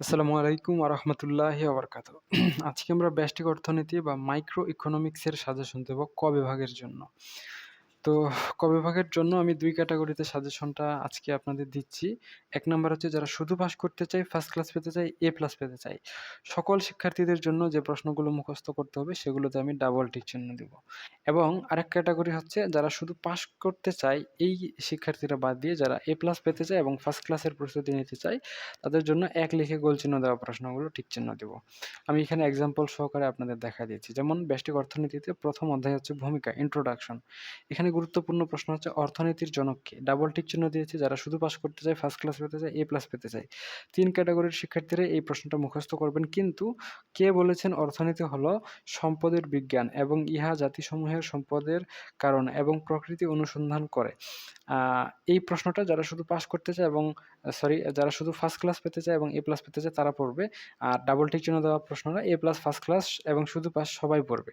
আসসালামু আলাইকুম আরহামতুল্লাহ আবরকাত আজকে আমরা ব্যষ্টিক অর্থনীতি বা মাইক্রো ইকোনমিক্সের সাজেশন দেব ক বিভাগের জন্য। তো ক বিভাগের জন্য আমি দুই ক্যাটাগরিতে সাজেশনটা আজকে আপনাদের দিচ্ছি। এক নাম্বার হচ্ছে যারা শুধু পাস করতে চাই ফার্স্ট ক্লাস পেতে চাই এ প্লাস পেতে চাই সকল শিক্ষার্থীদের জন্য যে প্রশ্নগুলো মুখস্থ করতে হবে, সেগুলোতে আমি ডাবল টিক চিহ্ন দেব। এবং আরেক ক্যাটাগরি হচ্ছে যারা শুধু পাস করতে চায়, এই শিক্ষার্থীরা বাদ দিয়ে যারা এ প্লাস পেতে চায় এবং ফার্স্ট ক্লাসের প্রস্তুতি নিতে চায়, তাদের জন্য এক লিখে গোল চিহ্ন দেওয়া প্রশ্নগুলো ঠিক চিহ্ন দেব। আমি এখানে এক্সাম্পল সহকারে আপনাদের দেখা দিচ্ছি যেমন ব্যষ্টিক অর্থনীতিতে প্রথম অধ্যায় হচ্ছে ভূমিকা ইন্ট্রোডাকশন এখানে গুরুত্বপূর্ণ প্রশ্ন হচ্ছে অর্থনীতির জনককে ডাবল টিক চিহ্ন দিয়েছে, যারা শুধু পাস করতে চায় ফার্স্ট ক্লাস পেতে চায় এ প্লাস পেতে চায়। তিন ক্যাটাগরির শিক্ষার্থীরা এই প্রশ্নটা মুখস্থ করবেন। কিন্তু কে বলেছেন অর্থনীতি হলো সম্পদের বিজ্ঞান এবং ইহা জাতিসমূহের সম্পদের কারণ এবং প্রকৃতি অনুসন্ধান করে। এই প্রশ্নটা যারা শুধু পাস করতে চায় এবং সরি যারা শুধু ফার্স্ট ক্লাস পেতে চায় এবং এ প্লাস পেতে চায়, তারা পড়বে। আর ডাবল টিক চিহ্ন দেওয়া প্রশ্নটা এ প্লাস ফার্স্ট ক্লাস এবং শুধু পাস সবাই পড়বে।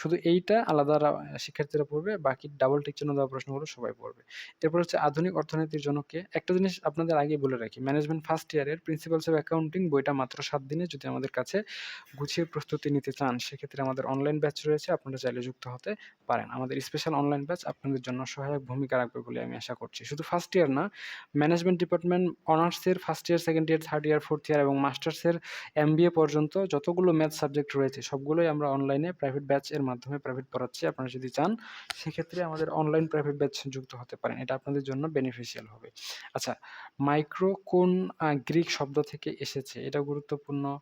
শুধু এইটা আলাদা শিক্ষার্থীরা পড়বে, বাকি ডাবল টিক চিহ্ন দেওয়া প্রশ্নগুলো সবাই পড়বে। এরপর হচ্ছে আধুনিক অর্থনীতির জনককে একটা জিনিস আপনাদের আগে বলে রাখি ম্যানেজমেন্ট ফার্স্ট ইয়ারের প্রিন্সিপালস অফ অ্যাকাউন্টিং বইটা মাত্র সাত দিনে যদি আমাদের কাছে গুছিয়ে প্রস্তুতি নিতে চান, সেক্ষেত্রে আমাদের অনলাইন ব্যাচ রয়েছে, আপনারা চাইলে যুক্ত হতে পারেন। আমাদের স্পেশাল অনলাইন ব্যাচ আপনাদের জন্য সহায়ক ভূমিকা রাখবে বলে আমি আশা করছি। শুধু ফার্স্ট ইয়ার না ম্যানেজমেন্ট ডিপার্টমেন্ট অনার্সের first year second year third year fourth year এবং মাস্টার্সের এম পর্যন্ত যতগুলো ম্যাথ সাবজেক্ট রয়েছে, সবগুলোই আমরা অনলাইনে প্রাইভেট ব্যাচ এর মাধ্যমে প্রাইভেট পড়াচ্ছি। আপনারা যদি চান, সেক্ষেত্রে আমাদের অনলাইন প্রাইভেট ব্যাচ যুক্ত হতে পারেন। এটা আপনাদের জন্য বেনিফিশিয়াল হবে। আচ্ছা মাইক্রো কোন গ্রিক শব্দ থেকে এসেছে? এটা গুরুত্বপূর্ণ।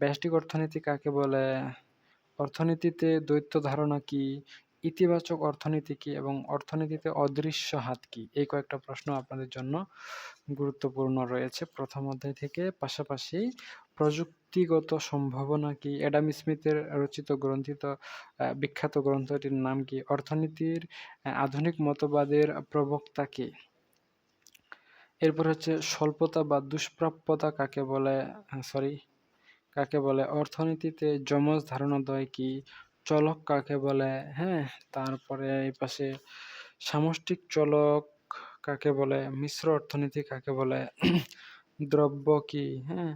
ব্যষ্টিক অর্থনীতি কাকে বলে? অর্থনীতিতে দ্বৈত ধারণা কি? ইতিবাচক অর্থনীতি কি এবং অর্থনীতিতে অদৃশ্য হাত কি? এই কয়েকটা প্রশ্ন আপনাদের জন্য গুরুত্বপূর্ণ রয়েছে। প্রথম অধ্যায় থেকে পাশাপাশি প্রযুক্তিগত সম্ভাবনা কি? অ্যাডাম স্মিথের রচিত গ্রন্থিত বিখ্যাত গ্রন্থটির নাম কি? অর্থনীতির আধুনিক মতবাদের প্রবক্তা কি? এরপর হচ্ছে স্বল্পতা বা দুষ্প্রাপ্যতা কাকে বলে? সরি কাকে বলে? অর্থনীতিতে যমজ ধারণাদ্বয় কি? চলক কাকে বলে? হ্যাঁ তারপরে এই পাশে সামষ্টিক চলক কাকে বলে? মিশ্র অর্থনীতি কাকে বলে? দ্রব্য কি? হ্যাঁ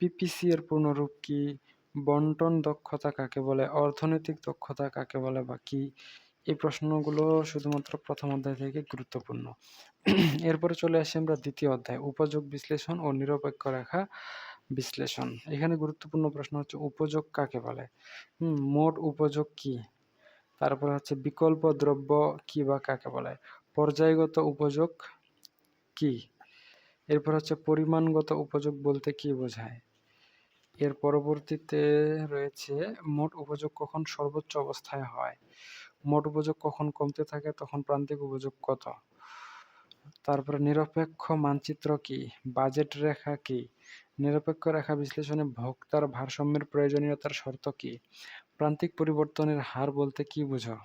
পিপিসি এর পূর্ণরূপ কি? বন্টন দক্ষতা কাকে বলে? অর্থনৈতিক দক্ষতা কাকে বলে বা কি? এই প্রশ্নগুলো শুধুমাত্র প্রথম অধ্যায় থেকে গুরুত্বপূর্ণ। এরপরে চলে আসি আমরা দ্বিতীয় অধ্যায়, উপযোগ বিশ্লেষণ ও নিরপেক্ষ রেখা। বিশ্লেষণ। এখানে গুরুত্বপূর্ণ প্রশ্ন হচ্ছে, উপযোগ কাকে বলে? মোট উপযোগ কি? তারপর হচ্ছে, বিকল্প দ্রব্য কি বা কাকে বলে? পর্যায়গত উপযোগ কি? এরপর হচ্ছে, পরিমাণগত উপযোগ বলতে কি বোঝায়? এর পরবর্তীতে রয়েছে, মোট উপযোগ কখন সর্বোচ্চ অবস্থায় হয়? মোট উপযোগ কখন কমতে থাকে, তখন প্রান্তিক উপযোগ কত? তারপরে নিরপেক্ষ মানচিত্র কি? বাজেট রেখা কি? নিরপেক্ষ রেখা বিশ্লেষণে ভোক্তার ভারসাম্যের প্রয়োজনীয়তার শর্ত কি? প্রান্তিক পরিবর্তনের হার বলতে কি বুঝো?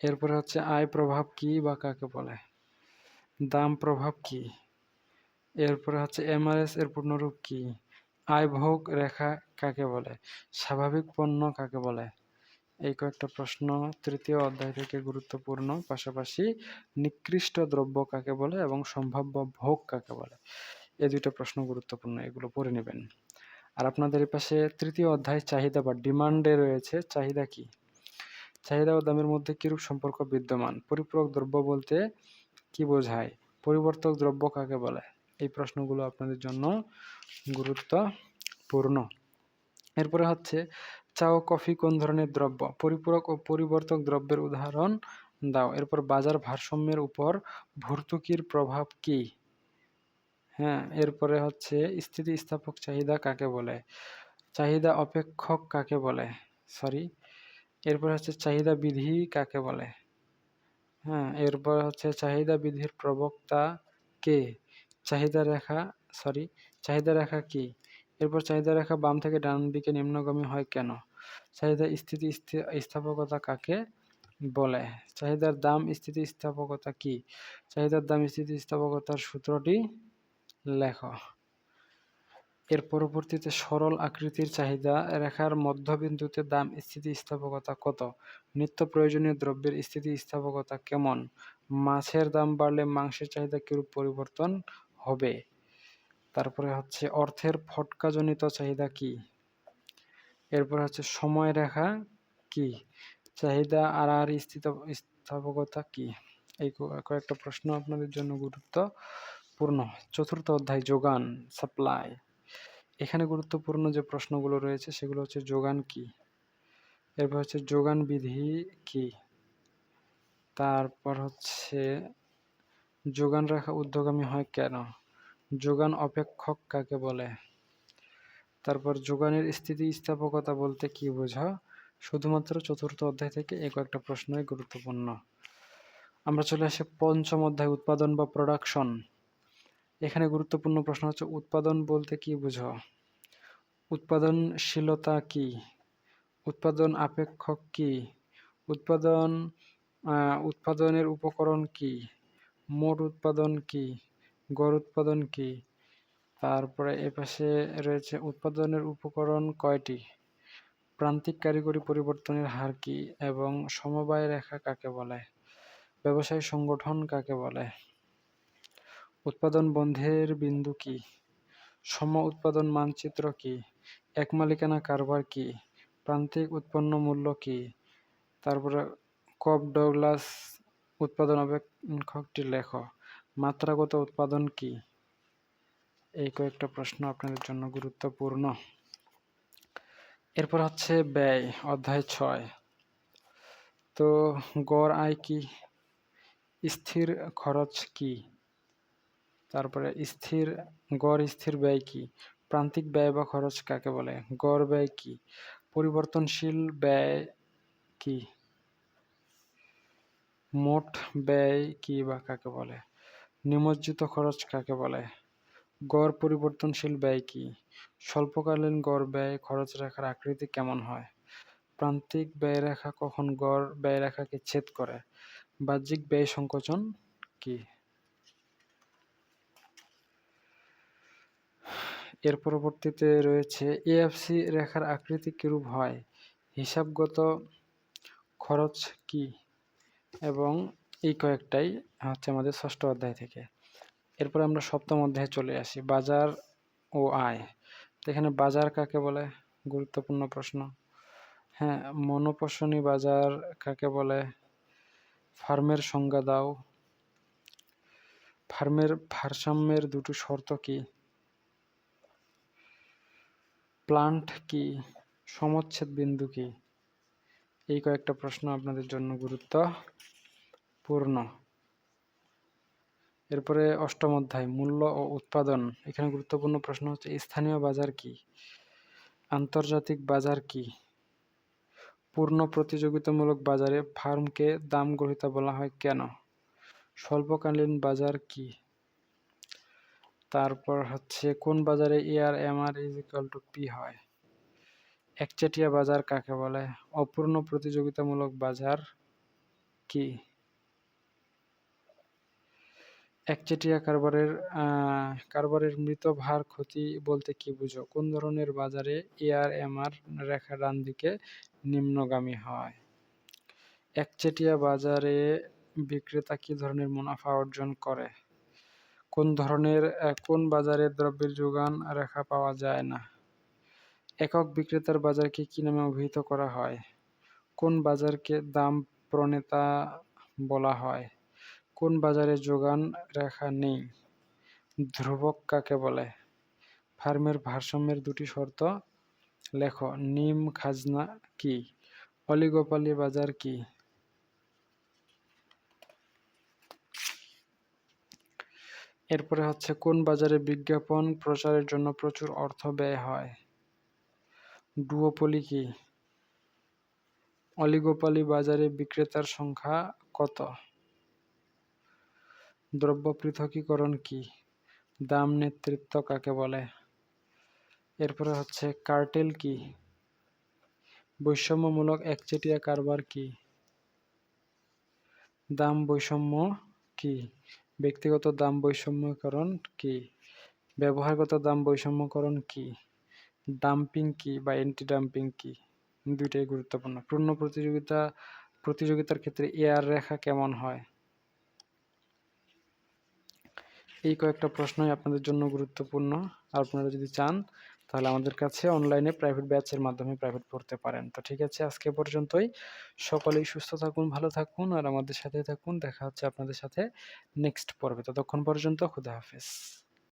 এরপরে হচ্ছে আয় প্রভাব কি বা কাকে বলে? দাম প্রভাব কি? এরপরে হচ্ছে এমআরএস এর পূর্ণরূপ কি? আয় ভোগ রেখা কাকে বলে? স্বাভাবিক পণ্য কাকে বলে? এই কয়েকটা প্রশ্ন তৃতীয় অধ্যায় থেকে গুরুত্বপূর্ণ, পাশাপাশি নিকৃষ্ট দ্রব্য কাকে বলে এবং সম্ভাব্য ভোগ কাকে বলে? এই দুইটা প্রশ্ন গুরুত্বপূর্ণ, এগুলো পড়ে নেবেন। আর আপনাদের পাশে তৃতীয় অধ্যায়, চাহিদা বা ডিমান্ডে রয়েছে। চাহিদা কি? চাহিদা ও দামের মধ্যে কিরূপ সম্পর্ক বিদ্যমান? পরিপূরক দ্রব্য বলতে কি বোঝায়? পরিবর্তক দ্রব্য কাকে বলে? এই প্রশ্নগুলো আপনাদের জন্য গুরুত্বপূর্ণ। এরপরে হচ্ছে চা ও কফি কোন ধরনের দ্রব্য? পরিপূরক ও পরিবর্তক দ্রব্যের উদাহরণ দাও। এরপর বাজার ভারসাম্যের উপর ভর্তুকির প্রভাব কি? হ্যাঁ এরপরে হচ্ছে স্থিতিস্থাপক চাহিদা কাকে বলে? চাহিদা অপেক্ষক কাকে বলে? সরি এরপর হচ্ছে চাহিদা বিধি কাকে বলে? হ্যাঁ এরপর হচ্ছে চাহিদা বিধির প্রবক্তা কে? চাহিদা রেখা সরি চাহিদা রেখা কি? এরপর চাহিদা রেখা বাম থেকে ডান দিকে নিম্নগামী হয় কেন? চাহিদা স্থিতি স্থাপকতা কাকে বলে? চাহিদার দাম স্থিতিস্থাপকতা কি? চাহিদার দাম স্থিতিস্থাপকতার সূত্রটি লেখ। এর পরবর্তীতে সরল আকৃতির চাহিদা রেখার মধ্যবিন্দুতে দাম স্থিতিস্থাপকতা কত? নিত্য প্রয়োজনীয় দ্রব্যের স্থিতিস্থাপকতা কেমন? মাছের দাম বাড়লে মাংসের চাহিদা কিরূপ পরিবর্তন হবে? তারপরে হচ্ছে অর্থের ফটকাজনিত চাহিদা কি? এরপর হচ্ছে সময় রেখা কি? চাহিদা আর আর স্থাপকতা কি? এই কয়েকটা প্রশ্ন আপনাদের জন্য গুরুত্বপূর্ণ। চতুর্থ অধ্যায়, যোগান সাপ্লাই এখানে গুরুত্বপূর্ণ যে প্রশ্নগুলো রয়েছে, সেগুলো হচ্ছে যোগান কি? এরপর হচ্ছে যোগান বিধি কি? তারপর হচ্ছে যোগান রাখা উদ্যোগামী হয় কেন? যোগান অপেক্ষক কাকে বলে? তারপর যোগানের স্থিতি স্থাপকতা বলতে কি বোঝা শুধুমাত্র চতুর্থ অধ্যায় থেকে এই একটা প্রশ্নই গুরুত্বপূর্ণ। আমরা চলে আসি পঞ্চম অধ্যায়, উৎপাদন বা প্রোডাকশন এখানে গুরুত্বপূর্ণ প্রশ্ন হচ্ছে, উৎপাদন বলতে কি বুঝো? উৎপাদনশীলতা কি? উৎপাদন আপেক্ষক কি? উৎপাদন উৎপাদনের উপকরণ কি? মোট উৎপাদন কি? গড় উৎপাদন কি? তারপরে এপাশে রয়েছে, উৎপাদনের উপকরণ কয়টি? প্রান্তিক কারিগরি পরিবর্তনের হার কি এবং সমবায় রেখা কাকে বলে? ব্যবসায় সংগঠন কাকে বলে? উৎপাদন বন্ধের বিন্দু কি? সম উৎপাদন মানচিত্র কি? এক মালিকানা কারবার কি? প্রান্তিক উৎপন্ন মূল্য কি? তারপরে কপ ডগলাস উৎপাদন অপেক্ষকটি লেখ। মাত্রাগত উৎপাদন কি? এই কয়েকটা প্রশ্ন আপনাদের জন্য গুরুত্বপূর্ণ। এরপর হচ্ছে ব্যয়, অধ্যায় ছয়। তো গড় আয় কি? স্থির খরচ কি? তারপরে স্থির, গড় স্থির ব্যয় কি? প্রান্তিক ব্যয় বা খরচ কাকে বলে? গড় ব্যয় কি? পরিবর্তনশীল ব্যয় কি? মোট ব্যয় কি বা কাকে বলে? নিমজ্জিত খরচ কাকে বলে? গড় পরিবর্তনশীল ব্যয় কি? স্বল্পকালীন গড় ব্যয় খরচ রেখার আকৃতি কেমন হয়? প্রান্তিক ব্যয় রেখা কখন গড় ব্যয় রেখাকে ছেদ করে? বাহ্যিক ব্যয় সংকোচন কি? এর পরবর্তীতে রয়েছে এএফসি রেখার আকৃতি কিরূপ হয়? হিসাবগত খরচ কি? এবং এই কয়েকটাই হচ্ছে আমাদের ষষ্ঠ অধ্যায় থেকে। এরপর আমরা সপ্তম অধ্যায়ে চলে আসি, বাজার ও আয়। এখানে বাজার কাকে বলে? গুরুত্বপূর্ণ প্রশ্ন। হ্যাঁ মনোপশনী বাজার কাকে বলে? ফার্মের সংজ্ঞা দাও। ফার্মের ভারসাম্যের দুটো শর্ত কি? প্লান্ট কি? সমচ্ছেদ বিন্দু কি? এই কয়েকটা প্রশ্ন আপনাদের জন্য গুরুত্বপূর্ণ। এরপরে অষ্টম অধ্যায়, মূল্য ও উৎপাদন। এখানে গুরুত্বপূর্ণ প্রশ্ন হচ্ছে, স্থানীয় বাজার কি? আন্তর্জাতিক বাজার কি? পূর্ণ প্রতিযোগিতামূলক বাজারে ফার্মকে দাম গ্রহিতা বলা হয় কেন? স্বল্পকালীন বাজার কি? তারপর হচ্ছে, কোন বাজারে AR MR is equal to P হয়? একচেটিয়া বাজার কাকে বলে? অপূর্ণ প্রতিযোগিতামূলক বাজার কি? একচেটিয়া কারবারের কারবারের মৃত ভার ক্ষতি বলতে কি বুঝো? কোন ধরনের বাজারে এআর এমআর রেখা ডান দিকে নিম্নগামী হয়? একচেটিয়া বাজারে বিক্রেতা কি ধরনের মুনাফা অর্জন করে? কোন ধরনের কোন বাজারে দ্রব্যের যোগান রেখা পাওয়া যায় না? একক বিক্রেতার বাজারকে কী নামে অভিহিত করা হয়? কোন বাজারকে দাম প্রণেতা বলা হয়? কোন বাজারে যোগান রেখা নেই? ধ্রুবক কাকে বলে? ফার্মের ভারসাম্যের দুটি শর্ত। লেখ, নিম খাজনা কি? অলিগোপালি বাজার কি? এরপরে হচ্ছে, কোন বাজারে বিজ্ঞাপন প্রচারের জন্য প্রচুর অর্থ ব্যয় হয়? ডুওপলি কি? অলিগোপালি বাজারে বিক্রেতার সংখ্যা কত? দ্রব্য পৃথকীকরণ কি? দাম নেতৃত্ব কাকে বলে? এরপরে হচ্ছে, কার্টেল কি? বৈষম্যমূলক একচেটিয়া কারবার কি? দাম বৈষম্য কি? ব্যক্তিগত দাম বৈষম্যকরণ কি? ব্যবহারগত দাম বৈষম্যকরণ কি? ডাম্পিং কি বা অ্যান্টি ডাম্পিং কি? দুইটাই গুরুত্বপূর্ণ। পূর্ণ প্রতিযোগিতা, প্রতিযোগিতার ক্ষেত্রে এয়ার রেখা কেমন হয়? এই কয়েকটা প্রশ্নই আপনাদের জন্য গুরুত্বপূর্ণ। আপনারা যদি চান তাহলে আমাদের কাছে অনলাইনে প্রাইভেট ব্যাচের মাধ্যমে প্রাইভেট পড়তে পারেন। তো ঠিক আছে, আজকে পর্যন্তই। সকলেই সুস্থ থাকুন, ভালো থাকুন আর আমাদের সাথে থাকুন। দেখা হচ্ছে আপনাদের সাথে নেক্সট পর্বে। ততক্ষণ পর্যন্ত খুদা হাফেজ।